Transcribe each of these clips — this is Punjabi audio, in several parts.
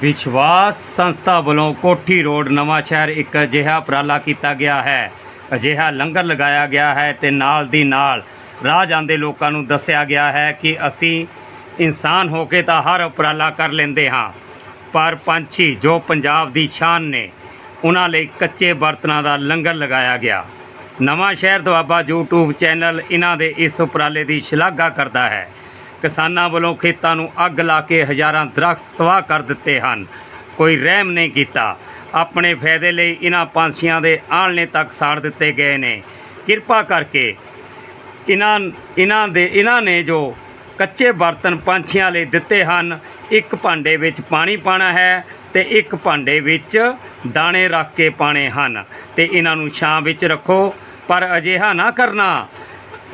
ਵਿਸ਼ਵਾਸ ਸੰਸਥਾ ਵੱਲੋਂ ਕੋਠੀ ਰੋਡ ਨਵਾਂ ਸ਼ਹਿਰ ਇੱਕ ਅਜਿਹਾ ਉਪਰਾਲਾ ਕੀਤਾ ਗਿਆ ਹੈ। ਅਜਿਹਾ ਲੰਗਰ ਲਗਾਇਆ ਗਿਆ ਹੈ ਤੇ ਨਾਲ ਦੀ ਨਾਲ ਰਾਹ ਜਾਂਦੇ ਲੋਕਾਂ ਨੂੰ ਦੱਸਿਆ ਗਿਆ ਹੈ ਕਿ ਅਸੀਂ ਇਨਸਾਨ ਹੋ ਕੇ ਤਾਂ ਹਰ ਉਪਰਾਲਾ ਕਰ ਲੈਂਦੇ ਹਾਂ, ਪਰ ਪੰਛੀ ਜੋ ਪੰਜਾਬ ਦੀ ਸ਼ਾਨ ਨੇ, ਉਹਨਾਂ ਲਈ ਕੱਚੇ ਬਰਤਨਾਂ ਦਾ ਲੰਗਰ ਲਗਾਇਆ ਗਿਆ। ਨਵਾਂ ਸ਼ਹਿਰ ਦੁਆਬਾ YouTube ਚੈਨਲ ਇਹਨਾਂ ਦੇ ਇਸ ਉਪਰਾਲੇ ਦੀ ਸ਼ਲਾਘਾ ਕਰਦਾ ਹੈ। ਕਿਸਾਨਾਂ ਵੱਲੋਂ ਖੇਤਾਂ ਨੂੰ ਅੱਗ ਲਾ ਕੇ ਹਜ਼ਾਰਾਂ ਦਰਖਤ ਤਬਾਹ ਕਰ ਦਿੱਤੇ ਹਨ। ਕੋਈ ਰਹਿਮ ਨਹੀਂ ਕੀਤਾ। ਆਪਣੇ ਫਾਇਦੇ ਲਈ ਇਹਨਾਂ ਪੰਛੀਆਂ ਦੇ ਆਲਣੇ ਤੱਕ ਸਾੜ ਦਿੱਤੇ ਗਏ ਨੇ। ਕਿਰਪਾ ਕਰਕੇ ਇਹਨਾਂ ਇਹਨਾਂ ਦੇ ਇਹਨਾਂ ਨੇ ਜੋ ਕੱਚੇ ਬਰਤਨ ਪੰਛੀਆਂ ਲਈ ਦਿੱਤੇ ਹਨ, ਇੱਕ ਭਾਂਡੇ ਵਿੱਚ ਪਾਣੀ ਪਾਣਾ ਹੈ ਤੇ ਇੱਕ ਭਾਂਡੇ ਵਿੱਚ ਦਾਣੇ ਰੱਖ ਕੇ ਪਾਣੇ ਹਨ ਤੇ ਇਹਨਾਂ ਨੂੰ ਛਾਂ ਵਿੱਚ ਰੱਖੋ। ਪਰ ਅਜਿਹਾ ਨਾ ਕਰਨਾ।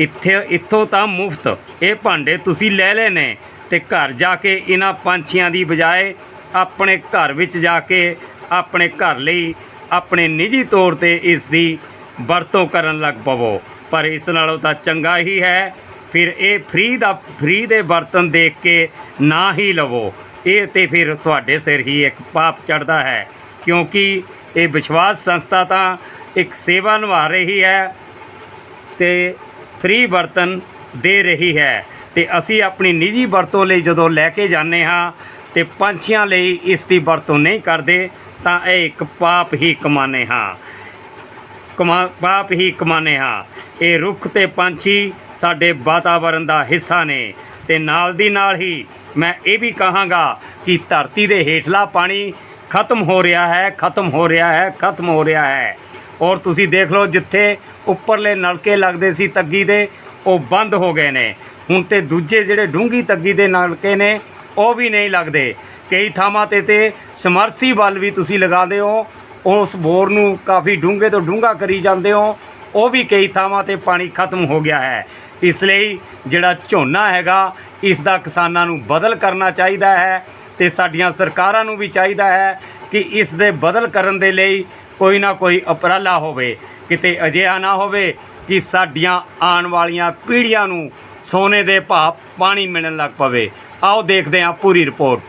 ਇੱਥੇ ਇੱਥੋਂ ਤਾਂ ਮੁਫਤ। ਇਹ ਭਾਂਡੇ ਤੁਸੀਂ ਲੈ ਲਏ ਨੇ ਤੇ ਘਰ ਜਾ ਕੇ ਇਹਨਾਂ ਪੰਛੀਆਂ ਦੀ ਬਜਾਏ ਆਪਣੇ ਘਰ ਵਿੱਚ ਜਾ ਕੇ ਆਪਣੇ ਘਰ ਲਈ ਆਪਣੇ ਨਿੱਜੀ ਤੌਰ ਤੇ ਇਸ ਦੀ ਵਰਤੋਂ ਕਰਨ ਲੱਗ ਪਵੋ। ਪਰ ਇਸ ਨਾਲੋਂ ਤਾਂ ਚੰਗਾ ਹੀ ਹੈ। ਫਿਰ ਇਹ ਫ੍ਰੀ ਦਾ ਫ੍ਰੀ ਦੇ ਬਰਤਨ ਦੇਖ ਕੇ ਨਾ ਹੀ ਲਵੋ। ਇਹ ਤੇ ਫਿਰ ਤੁਹਾਡੇ ਸਿਰ ਹੀ ਇੱਕ ਪਾਪ ਚੜਦਾ ਹੈ। ਕਿਉਂਕਿ ਇਹ ਵਿਸ਼ਵਾਸ ਸੰਸਥਾ ਤਾਂ ਇੱਕ ਸੇਵਾ ਨਿਭਾ ਰਹੀ ਹੈ ਤੇ ਫ੍ਰੀ ਬਰਤਨ ਦੇ ਰਹੀ ਹੈ ਤੇ ਅਸੀਂ ਆਪਣੀ ਨਿੱਜੀ ਵਰਤੋਂ ਲਈ ਜਦੋਂ ਲੈ ਕੇ ਜਾਂਦੇ ਹਾਂ ਤੇ ਪੰਛੀਆਂ ਲਈ ਇਸ ਦੀ ਵਰਤੋਂ ਨਹੀਂ ਕਰਦੇ, ਤਾਂ ਇਹ ਇੱਕ ਪਾਪ ਹੀ ਕਮਾਨੇ ਹਾਂ। ਕਮਾ, ਪਾਪ ਹੀ ਕਮਾਨੇ ਹਾਂ। ਇਹ ਰੁੱਖ ਤੇ ਪੰਛੀ ਸਾਡੇ ਵਾਤਾਵਰਣ ਦਾ ਹਿੱਸਾ ਨੇ ਤੇ ਨਾਲ ਦੀ ਨਾਲ ਹੀ ਮੈਂ ਇਹ ਵੀ ਕਹਾਂਗਾ ਕਿ ਧਰਤੀ ਦੇ ਹੇਠਲਾ ਪਾਣੀ ਖਤਮ ਹੋ ਰਿਹਾ ਹੈ, ਖਤਮ ਹੋ ਰਿਹਾ ਹੈ, ਖਤਮ ਹੋ ਰਿਹਾ ਹੈ। ਔਰ ਤੁਸੀਂ ਦੇਖ ਲਓ ਜਿੱਥੇ ਉੱਪਰਲੇ ਨਲਕੇ ਲੱਗਦੇ ਸੀ ਤੱਗੀ ਦੇ, ਉਹ ਬੰਦ ਹੋ ਗਏ ਨੇ। ਹੁਣ ਤੇ ਦੂਜੇ ਜਿਹੜੇ ਡੂੰਗੀ ਤੱਗੀ ਦੇ ਨਲਕੇ ਨੇ, ਉਹ ਵੀ ਨਹੀਂ ਲੱਗਦੇ। ਕਈ ਥਾਵਾਂ ਤੇ ਤੇ ਸਮਰਸੀਬਲ ਵੀ ਤੁਸੀਂ ਲਗਾਉਂਦੇ ਹੋ ਉਸ ਬੋਰ ਨੂੰ ਕਾਫੀ ਡੂੰਘੇ ਤੋਂ ਡੂੰਘਾ ਕਰੀ ਜਾਂਦੇ ਹੋ। ਉਹ ਵੀ ਕਈ ਥਾਵਾਂ ਤੇ ਪਾਣੀ ਖਤਮ ਹੋ ਗਿਆ ਹੈ। ਇਸ ਲਈ ਜਿਹੜਾ ਝੋਨਾ ਹੈਗਾ, ਇਸ ਦਾ ਕਿਸਾਨਾਂ ਨੂੰ ਬਦਲ ਕਰਨਾ ਚਾਹੀਦਾ ਹੈ ਤੇ ਸਾਡੀਆਂ ਸਰਕਾਰਾਂ ਨੂੰ ਵੀ ਚਾਹੀਦਾ ਹੈ ਕਿ ਇਸ ਦੇ ਬਦਲ ਕਰਨ ਦੇ ਲਈ ਕੋਈ ਨਾ ਕੋਈ ਉਪਰਾਲਾ ਹੋਵੇ ਕਿਤੇ ਅਜਿਹਾ ਨਾ ਹੋਵੇ ਕਿ ਸਾਡੀਆਂ ਆਉਣ ਵਾਲੀਆਂ ਪੀੜ੍ਹੀਆਂ ਨੂੰ ਸੋਨੇ ਦੇ ਭਾਅ ਪਾਣੀ ਮਿਲਣ ਲੱਗ ਪਵੇ। ਆਓ ਦੇਖਦੇ ਹਾਂ ਪੂਰੀ ਰਿਪੋਰਟ।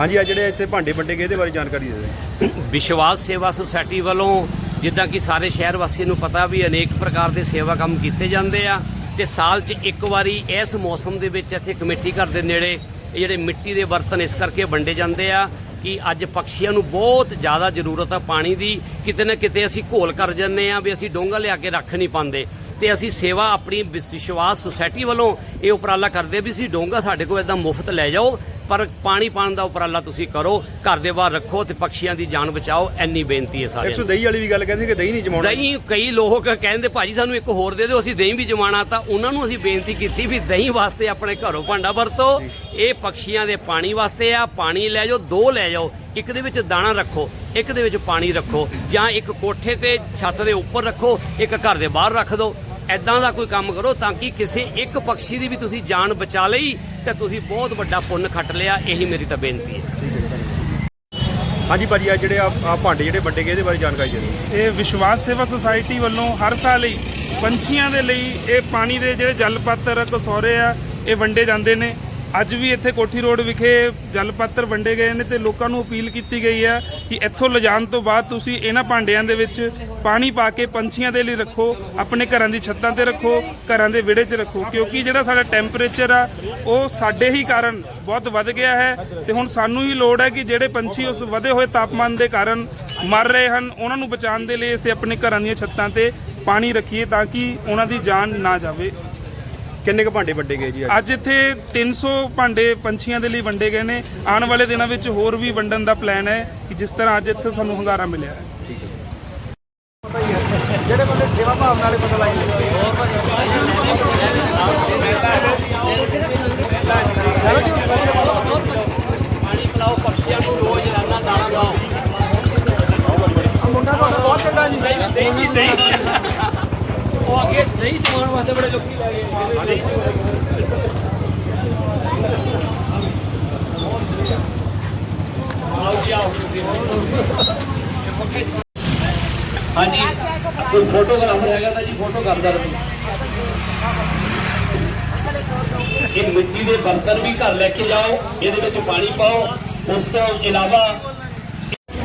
ਹਾਂਜੀ ਆ ਜਿਹੜੇ ਇੱਥੇ ਭਾਂਡੇ ਵੰਡੇ ਗਏ ਇਹਦੇ ਬਾਰੇ ਜਾਣਕਾਰੀ ਦੇ ਦਿਓ। ਵਿਸ਼ਵਾਸ ਸੇਵਾ ਸੁਸਾਇਟੀ ਵੱਲੋਂ ਜਿੱਦਾਂ ਕਿ ਸਾਰੇ ਸ਼ਹਿਰ ਵਾਸੀਆਂ ਨੂੰ ਪਤਾ ਵੀ ਅਨੇਕ ਪ੍ਰਕਾਰ ਦੇ ਸੇਵਾ ਕੰਮ ਕੀਤੇ ਜਾਂਦੇ ਆ ਤੇ ਸਾਲ 'ਚ ਇੱਕ ਵਾਰੀ ਇਸ ਮੌਸਮ ਦੇ ਵਿੱਚ ਇੱਥੇ ਕਮੇਟੀ ਘਰ ਦੇ ਨੇੜੇ ਇਹ ਜਿਹੜੇ ਮਿੱਟੀ ਦੇ ਬਰਤਨ ਇਸ ਕਰਕੇ ਵੰਡੇ ਜਾਂਦੇ ਆ ਕਿ ਅੱਜ ਪੰਛੀਆਂ ਨੂੰ ਬਹੁਤ ਜ਼ਿਆਦਾ ਜ਼ਰੂਰਤ ਆ ਪਾਣੀ ਦੀ। ਕਿਤੇ ਨਾ ਕਿਤੇ ਅਸੀਂ ਘੋਲ ਕਰ ਜੰਨੇ ਆ ਵੀ ਅਸੀਂ ਡੋਂਗਾ ਲਿਆ ਕੇ ਰੱਖ ਨਹੀਂ ਪਾਉਂਦੇ। ਤੇ ਅਸੀਂ ਸੇਵਾ ਆਪਣੀ ਵਿਸ਼ਵਾਸ ਸੁਸਾਇਟੀ ਵੱਲੋਂ ਇਹ ਉਪਰਾਲਾ ਕਰਦੇ ਵੀ ਅਸੀਂ ਡੋਂਗਾ ਸਾਡੇ ਕੋਲ ਇਦਾਂ ਮੁਫਤ ਲੈ ਜਾਓ। ਪਰ ਪਾਣੀ ਪਾਣ ਦਾ ਉਪਰਾਲਾ ਤੁਸੀਂ ਕਰੋ ਘਰ ਦੇ ਬਾਹਰ ਰੱਖੋ ਤੇ ਪੰਛੀਆਂ ਦੀ ਜਾਨ ਬਚਾਓ ਐਨੀ ਬੇਨਤੀ ਹੈ ਸਾਰਿਆਂ ਨੂੰ। ਦਹੀਂ ਵਾਲੀ ਵੀ ਗੱਲ ਕਹਿੰਦੇ ਕਿ ਦਹੀਂ ਨਹੀਂ ਜਮਾਉਣਾ। ਦਹੀਂ ਕਈ ਲੋਕ ਕਹਿੰਦੇ ਭਾਜੀ ਸਾਨੂੰ ਇੱਕ ਹੋਰ ਦੇ ਦਿਓ ਅਸੀਂ ਦਹੀਂ ਵੀ ਜਮਾਣਾ ਤਾਂ ਉਹਨਾਂ ਨੂੰ ਅਸੀਂ ਬੇਨਤੀ ਕੀਤੀ ਵੀ ਦਹੀਂ ਵਾਸਤੇ ਆਪਣੇ ਘਰੋਂ ਭਾਂਡਾ ਵਰਤੋ। ਇਹ ਪੰਛੀਆਂ ਦੇ ਪਾਣੀ ਵਾਸਤੇ ਆ ਪਾਣੀ ਲੈ ਜਾਓ ਦੋ ਲੈ ਜਾਓ ਇੱਕ ਦੇ ਵਿੱਚ ਦਾਣਾ ਰੱਖੋ ਇੱਕ ਦੇ ਵਿੱਚ ਪਾਣੀ ਰੱਖੋ ਜਾਂ ਇੱਕ ਕੋਠੇ ਤੇ ਛੱਤ ਦੇ ਉੱਪਰ ਰੱਖੋ ਇੱਕ ਘਰ ਦੇ ਬਾਹਰ ਰੱਖ ਦਿਓ। ਐਦਾਂ ਦਾ ਕੋਈ ਕੰਮ ਕਰੋ ਤਾਂ ਕਿ ਕਿਸੇ ਇੱਕ ਪੰਛੀ ਦੀ ਵੀ ਤੁਸੀਂ ਜਾਨ ਬਚਾ ਲਈ ਤੇ ਤੁਸੀਂ ਬਹੁਤ ਵੱਡਾ ਪੁੰਨ ਖੱਟ ਲਿਆ ਇਹੀ ਮੇਰੀ ਤਾਂ ਬੇਨਤੀ ਹੈ। ਹਾਂਜੀ ਭਾਜੀ ਆ ਜਿਹੜੇ ਆ ਆ ਭਾਂਡੇ ਜਿਹੜੇ ਵੰਡੇ ਗਏ ਇਹਦੇ ਬਾਰੇ ਜਾਣਕਾਰੀ ਦੇ ਦਿਓ। ਇਹ ਵਿਸ਼ਵਾਸ ਸੇਵਾ ਸੁਸਾਇਟੀ ਵੱਲੋਂ ਹਰ ਸਾਲ ਹੀ ਪੰਛੀਆਂ ਦੇ ਲਈ ਇਹ ਪਾਣੀ ਦੇ ਜਿਹੜੇ ਜਲ ਪਾਤਰ ਕਸੌਰੇ ਆ ਇਹ ਵੰਡੇ ਜਾਂਦੇ ਨੇ। ਅੱਜ ਵੀ ਇੱਥੇ ਕੋਠੀ ਰੋਡ ਵਿਖੇ ਜਲ ਪਾਤਰ ਵੰਡੇ ਗਏ ਨੇ ਤੇ ਲੋਕਾਂ ਨੂੰ ਅਪੀਲ ਕੀਤੀ ਗਈ ਹੈ ਕਿ ਇੱਥੋਂ ਲਿਜਾਣ ਤੋਂ ਬਾਅਦ ਤੁਸੀਂ ਇਹਨਾਂ ਭਾਂਡਿਆਂ ਦੇ ਵਿੱਚ ਪਾਣੀ ਪਾ ਕੇ ਪੰਛੀਆਂ ਦੇ ਲਈ ਰੱਖੋ, ਆਪਣੇ ਘਰਾਂ ਦੀ ਛੱਤਾਂ ਤੇ ਰੱਖੋ, ਘਰਾਂ ਦੇ ਵਿਹੜੇ 'ਚ ਰੱਖੋ। ਕਿਉਂਕਿ ਜਿਹੜਾ ਸਾਡਾ ਟੈਂਪਰੇਚਰ ਆ, ਉਹ ਸਾਡੇ ਹੀ ਕਾਰਨ ਬਹੁਤ ਵੱਧ ਗਿਆ ਹੈ ਤੇ ਹੁਣ ਸਾਨੂੰ ਹੀ ਲੋੜ ਹੈ ਕਿ ਜਿਹੜੇ ਪੰਛੀ ਉਸ ਵਧੇ ਹੋਏ ਤਾਪਮਾਨ ਦੇ ਕਾਰਨ ਮਰ ਰਹੇ ਹਨ, ਉਹਨਾਂ ਨੂੰ ਬਚਾਉਣ ਦੇ ਲਈ ਅਸੀਂ ਆਪਣੇ ਘਰਾਂ ਦੀਆਂ ਛੱਤਾਂ ਤੇ ਪਾਣੀ ਰੱਖੀਏ ਤਾਂ ਕਿ ਉਹਨਾਂ ਦੀ ਜਾਨ ਨਾ ਜਾਵੇ। ਕਿੰਨੇ ਕ ਭਾਂਡੇ ਵੰਡੇ ਗਏ ਜੀ ਅੱਜ? ਇੱਥੇ 300 ਭਾਂਡੇ ਪੰਛੀਆਂ ਦੇ ਲਈ ਵੰਡੇ ਗਏ ਨੇ। ਆਉਣ ਵਾਲੇ ਦਿਨਾਂ ਵਿੱਚ ਹੋਰ ਵੀ ਵੰਡਣ ਦਾ ਪਲਾਨ ਹੈ ਕਿ ਜਿਸ ਤਰ੍ਹਾਂ ਅੱਜ ਇੱਥੇ ਸਾਨੂੰ ਹੰਗਾਰਾ ਮਿਲਿਆ। ਹੈ। ਪਾਣੀ ਪਿਲਾਓ ਪੰਛੀਆਂ ਨੂੰ ਰੋਜ਼ ਰਾਨਾ ਦਾਣਾ ਦਿਓ ਦਹੀਂ ਜੀ ਦਹੀਂ ਉਹ ਅੱਗੇ ਦਹੀਂ ਜਮਾਉਣ ਵਾਸਤੇ ਬੜੇ ਲੋਕੀ ਲੈ ਗਏ। ਹਾਂਜੀ। ਕੋਈ ਫੋਟੋਗ੍ਰਾਫਰ ਹੈਗਾ ਤਾਂ ਜੀ ਫੋਟੋ ਕਰਦਾ ਰਹੋ ਇਹ ਮਿੱਟੀ ਦੇ ਬਰਤਨ ਵੀ ਘਰ ਲੈ ਕੇ ਜਾਓ, ਇਹਦੇ ਵਿੱਚ ਪਾਣੀ ਪਾਓ। ਉਸ ਤੋਂ ਇਲਾਵਾ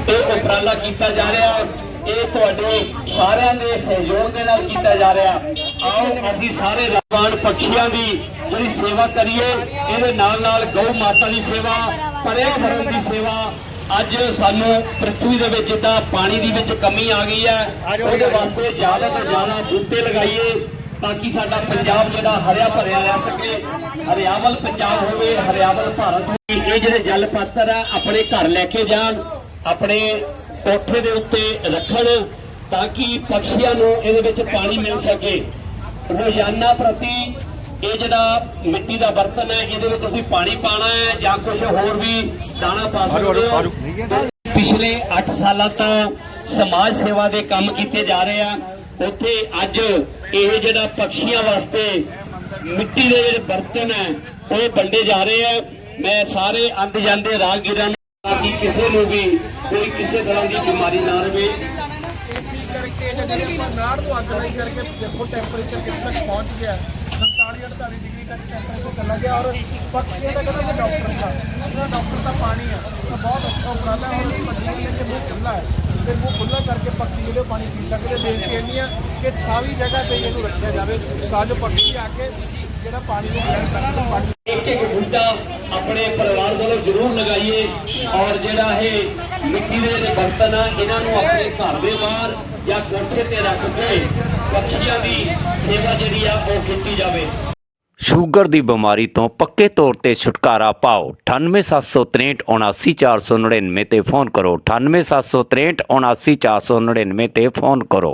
ਇਹ ਉਪਰਾਲਾ ਕੀਤਾ ਜਾ ਰਿਹਾ। ਇਹ ਤੁਹਾਡੇ ਸਾਰਿਆਂ ਦੇ ਸਹਿਯੋਗ ਦੇ ਨਾਲ ਕੀਤਾ ਜਾ ਰਿਹਾ। ਆਓ, ਅਸੀਂ ਸਾਰੇ ਰਵਾਨ ਪੱਖੀਆਂ ਦੀ ਜਿਹੜੀ ਸੇਵਾ ਕਰੀਏ, ਇਹਦੇ ਨਾਲ ਨਾਲ ਗਊ ਮਾਤਾ ਦੀ ਸੇਵਾ, ਪਰਿਆ ਦੀ ਸੇਵਾ। ਅੱਜ ਸਾਨੂੰ ਪ੍ਰithvi ਦੇ ਵਿੱਚ ਜਿੱਦਾਂ ਪਾਣੀ ਦੀ ਵਿੱਚ ਕਮੀ ਆ ਗਈ ਹੈ, ਉਹਦੇ ਵਾਸਤੇ ਜ਼ਿਆਦਾ ਤੋਂ ਜ਼ਿਆਦਾ ਬੂਟੇ ਲਗਾਈਏ ਤਾਂ ਕਿ ਸਾਡਾ ਪੰਜਾਬ ਜਿਹੜਾ ਹਰਿਆ ਭਰਿਆ ਰਹਿ ਸਕੇ। ਹਰਿਆਵਲ ਪੰਜਾਬ ਹੋਵੇ, ਹਰਿਆਵਲ ਭਾਰਤ ਹੋਵੇ, ਇਹ ਜਿਹੜੇ ਜਲ ਪਾਤਰ ਆ, ਆਪਣੇ ਘਰ ਲੈ ਕੇ ਜਾਣ, ਆਪਣੇ ਕੋਠੇ ਦੇ ਉੱਤੇ ਰੱਖਣ ਤਾਂ ਕਿ ਪੰਛੀਆਂ ਨੂੰ ਇਹਦੇ ਵਿੱਚ ਪਾਣੀ ਮਿਲ ਸਕੇ। ਰੋਜ਼ਾਨਾ ਪ੍ਰਤੀ ਇਹ ਜਿਹੜਾ ਮਿੱਟੀ ਦਾ ਬਰਤਨ ਹੈ ਇਹਦੇ ਵਿੱਚ ਤੁਸੀਂ ਪਾਣੀ ਪਾਣਾ ਹੈ ਜਾਂ ਕੁਝ ਹੋਰ ਵੀ ਦਾਣਾ ਪਾ ਸਕਦੇ ਹੋ। ਪਿਛਲੇ 8 ਸਾਲਾਂ ਤੋਂ ਸਮਾਜ ਸੇਵਾ ਦੇ ਕੰਮ ਕੀਤੇ ਜਾ ਰਹੇ ਆ। ਉੱਥੇ ਅੱਜ ਇਹ ਜਿਹੜਾ ਪੰਛੀਆਂ ਵਾਸਤੇ ਮਿੱਟੀ ਦੇ ਜਿਹੜੇ ਬਰਤਨ ਹੈ ਉਹ ਵੰਡੇ ਜਾ ਰਹੇ ਆ। ਮੈਂ ਸਾਰੇ ਅੰਦ ਜਾਂਦੇ ਰਾਹਗੀਰਾਂ ਨੂੰ ਤਾਂ ਕਿ ਕਿਸੇ ਨੂੰ ਵੀ ਕੋਈ ਕਿਸੇ ਤਰ੍ਹਾਂ ਦੀ ਬਿਮਾਰੀ ਨਾ ਰਵੇ। ਕਰਕੇ ਜਿਹੜੇ ਆਪਾਂ ਨਾੜ ਨੂੰ ਅੱਗ ਲਾਈ ਕਰਕੇ ਦੇਖੋ ਟੈਂਪਰੇਚਰ ਕਿੱਥੇ ਤੱਕ ਪਹੁੰਚ ਗਿਆ 47 48 ਡਿਗਰੀ ਤੱਕ ਟੈਂਪਰੇਚਰ ਚਲਾ ਗਿਆ ਔਰ ਪੱਖੀਆਂ ਦਾ ਕਹਿੰਦਾ ਕਿ ਡਾਕਟਰ ਦਾ ਉਹਦਾ ਡਾਕਟਰ ਦਾ ਪਾਣੀ ਆ ਤਾਂ ਬਹੁਤ ਅੱਛਾ ਉਪਰਾਲਾ ਹੈ। ਔਰ ਪੱਖੀਆਂ ਦੇ ਜੇ ਮੂੰਹ ਖੁੱਲਾ ਹੈ। ਤੇ ਮੂੰਹ ਖੁੱਲਾ ਕਰਕੇ ਪੱਖੀ ਜਿਹੜੇ ਪਾਣੀ ਪੀ ਸਕਦੇ ਬੇਨਤੀ ਇੰਨੀ ਆ ਕਿ ਛਾਵੀ ਜਗ੍ਹਾ ਤੇ ਇਹਨੂੰ ਰੱਖਿਆ ਜਾਵੇ। ਤਾਂ ਜੋ ਪੱਖੀ ਆ ਕੇ ਜਿਹੜਾ ਪਾਣੀ ਨੂੰ ਗ੍ਰਹਿਣ ਕਰ ਸਕਣ ਪਾਣੀ ਇੱਕ ਇੱਕ ਬੂਟਾ ਆਪਣੇ ਪਰਿਵਾਰ ਵੱਲੋਂ ਜ਼ਰੂਰ ਲਗਾਈਏ ਔਰ ਜਿਹੜਾ ਇਹ ਮਿੱਟੀ ਦੇ ਜਿਹੜੇ ਬਰਤਨ ਆ ਇਹਨਾਂ ਨੂੰ ਆਪਣੇ ਘਰ ਦੇ ਬਾਹਰ ਜਾਂ ਕੋਠੇ ਤੇ ਰੱਖ ਕੇ ਪੰਛੀਆਂ ਦੀ ਸੇਵਾ ਜਿਹੜੀ ਆ ਉਹ ਕੀਤੀ ਜਾਵੇ। ਸ਼ੂਗਰ ਦੀ ਬਿਮਾਰੀ ਤੋਂ ਪੱਕੇ ਤੌਰ ਤੇ ਛੁਟਕਾਰਾ ਪਾਓ। 9876379499 ਤੇ ਫੋਨ ਕਰੋ। 9876379499 ਤੇ ਫੋਨ ਕਰੋ।